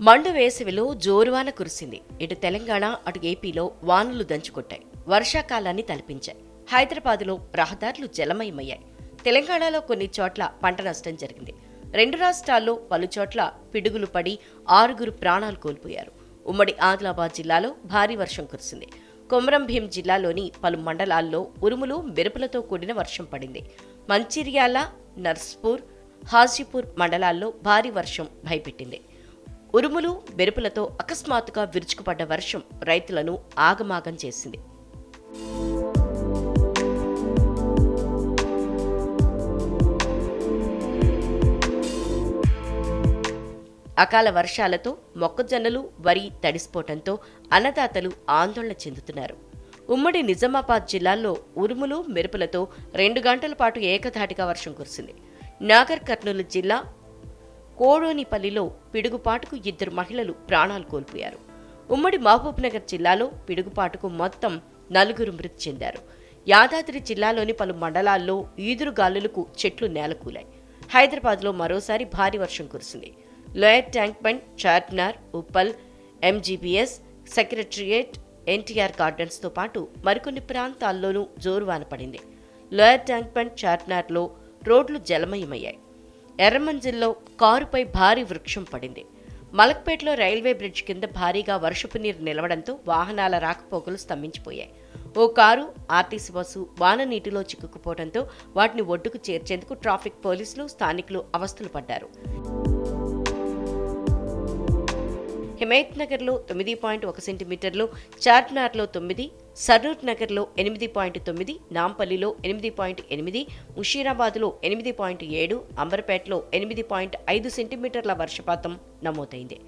మండు వేసవిలో జోరువాన కురిసింది. ఇటు తెలంగాణ అటు ఏపీలో వానలు దంచుకొట్టాయి. వర్షాకాలాన్ని తలపించాయి. హైదరాబాద్లో రహదారులు జలమయమయ్యాయి. తెలంగాణలో కొన్ని చోట్ల పంట నష్టం జరిగింది. రెండు రాష్ట్రాల్లో పలు చోట్ల పిడుగులు పడి ఆరుగురు ప్రాణాలు కోల్పోయారు. ఉమ్మడి ఆదిలాబాద్ జిల్లాలో భారీ వర్షం కురిసింది. కొమరం భీం జిల్లాలోని పలు మండలాల్లో ఉరుములు మెరుపులతో కూడిన వర్షం పడింది. మంచిర్యాల నర్స్పూర్ హాజీపూర్ మండలాల్లో భారీ వర్షం భయపెట్టింది. ఉరుములు మెరుపులతో అకస్మాత్తుగా విరుచుకుపడ్డ వర్షం రైతులను ఆగమాగం చేసింది. అకాల వర్షాలతో మొక్కజొన్నలు వరి తడిసిపోవటంతో అన్నదాతలు ఆందోళన చెందుతున్నారు. ఉమ్మడి నిజామాబాద్ జిల్లాలో ఉరుములు మెరుపులతో రెండు గంటల పాటు ఏకధాటిగా వర్షం కురిసింది. నాగర్ కర్నూలు జిల్లా కోడోనిపల్లిలో పిడుగుపాటుకు ఇద్దరు మహిళలు ప్రాణాలు కోల్పోయారు. ఉమ్మడి మహబూబ్నగర్ జిల్లాలో పిడుగుపాటుకు మొత్తం నలుగురు మృతి చెందారు. యాదాద్రి జిల్లాలోని పలు మండలాల్లో ఈదురు గాలులకు చెట్లు నేలకూలాయి. హైదరాబాద్లో మరోసారి భారీ వర్షం కురిసింది. Lower tank bund Charminar Uppal MGBS secretariat NTR గార్డెన్స్తో పాటు మరికొన్ని ప్రాంతాల్లోనూ జోరువాన పడింది. లోయర్ ట్యాంక్ బండ్ చార్మినార్లో రోడ్లు జలమయమయ్యాయి. ఎర్రమంజిల్లో కారుపై భారీ వృక్షం పడింది. మలక్పేటలో రైల్వే బ్రిడ్జ్ కింద భారీగా వర్షపు నీరు నిలవడంతో వాహనాల రాకపోకలు స్తంభించిపోయాయి. ఓ కారు ఆర్టీసీ బస్సు వాన నీటిలో చిక్కుకుపోవడంతో వాటిని ఒడ్డుకు చేర్చేందుకు ట్రాఫిక్ పోలీసులు స్థానికులు అవస్థలు పడ్డారు. హిమాయత్ నగర్లో తొమ్మిది పాయింట్ ఒక సెంటీమీటర్లు చార్మినార్లో తొమ్మిది సరూర్ నగర్లో ఎనిమిది పాయింట్ తొమ్మిది నాంపల్లిలో ఎనిమిది పాయింట్ ఎనిమిది ముషీరాబాద్లో ఎనిమిది పాయింట్ ఏడు అంబర్పేటలో ఎనిమిది పాయింట్ ఐదు సెంటీమీటర్ల వర్షపాతం నమోదైంది.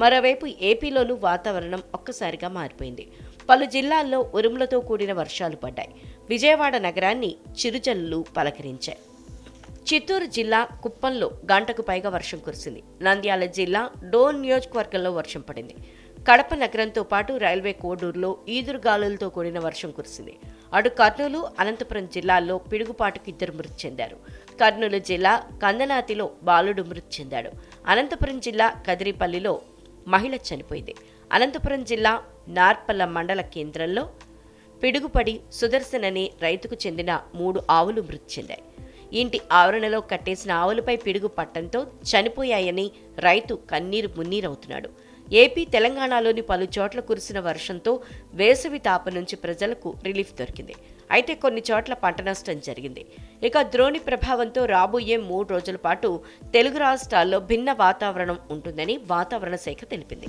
మరోవైపు ఏపీలోనూ వాతావరణం ఒక్కసారిగా మారిపోయింది. పలు జిల్లాల్లో ఉరుములతో కూడిన వర్షాలు పడ్డాయి. విజయవాడ నగరాన్ని చిరుజల్లులు పలకరించాయి. చిత్తూరు జిల్లా కుప్పంలో గంటకు పైగా వర్షం కురిసింది. నంద్యాల జిల్లా డోన్ నియోజకవర్గంలో వర్షం పడింది. కడప నగరంతో పాటు రైల్వే కోడూరులో ఈదురుగాలులతో కూడిన వర్షం కురిసింది. అటు కర్నూలు అనంతపురం జిల్లాల్లో పిడుగుపాటుకు ఇద్దరు మృతి చెందారు. కర్నూలు జిల్లా కందనాతిలో బాలుడు మృతి చెందాడు. అనంతపురం జిల్లా కదిరిపల్లిలో మహిళ చనిపోయింది. అనంతపురం జిల్లా నార్పల్ల మండల కేంద్రంలో పిడుగుపడి సుదర్శన్ అనే రైతుకు చెందిన మూడు ఆవులు మృతి చెందాయి. ఇంటి ఆవరణలో కట్టేసిన ఆవులపై పిడుగు పట్టంతో చనిపోయాయని రైతు కన్నీరు మున్నీరవుతున్నాడు. ఏపీ తెలంగాణలోని పలు చోట్ల కురిసిన వర్షంతో వేసవి తాప నుంచి ప్రజలకు రిలీఫ్ దొరికింది. అయితే కొన్ని చోట్ల పంట నష్టం జరిగింది. ఇక ద్రోణి ప్రభావంతో రాబోయే మూడు రోజుల పాటు తెలుగు రాష్ట్రాల్లో భిన్న వాతావరణం ఉంటుందని వాతావరణ శాఖ తెలిపింది.